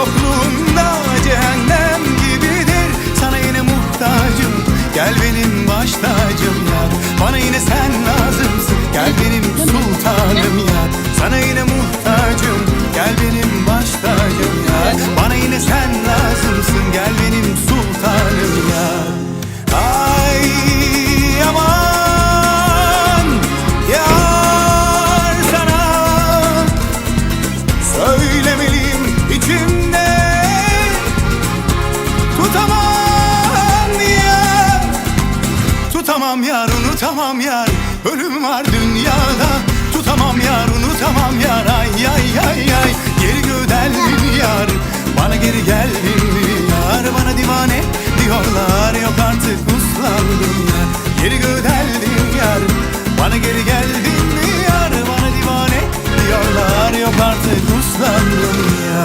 Yokluğunda cehennem gibidir. Sana yine muhtacım. Gel benim baş tacım ya. Unutamam yar unutamam yar. Ölüm var dünyada. Tutamam yar unutamam yar. Ay ay ay ay. Geri gödeldin yar. Bana geri geldin yar. Bana divane diyorlar. Yok artık uslandım yar Geri gödeldin yar. Bana geri geldin yar. Bana divane diyorlar. Yok artık uslandım yar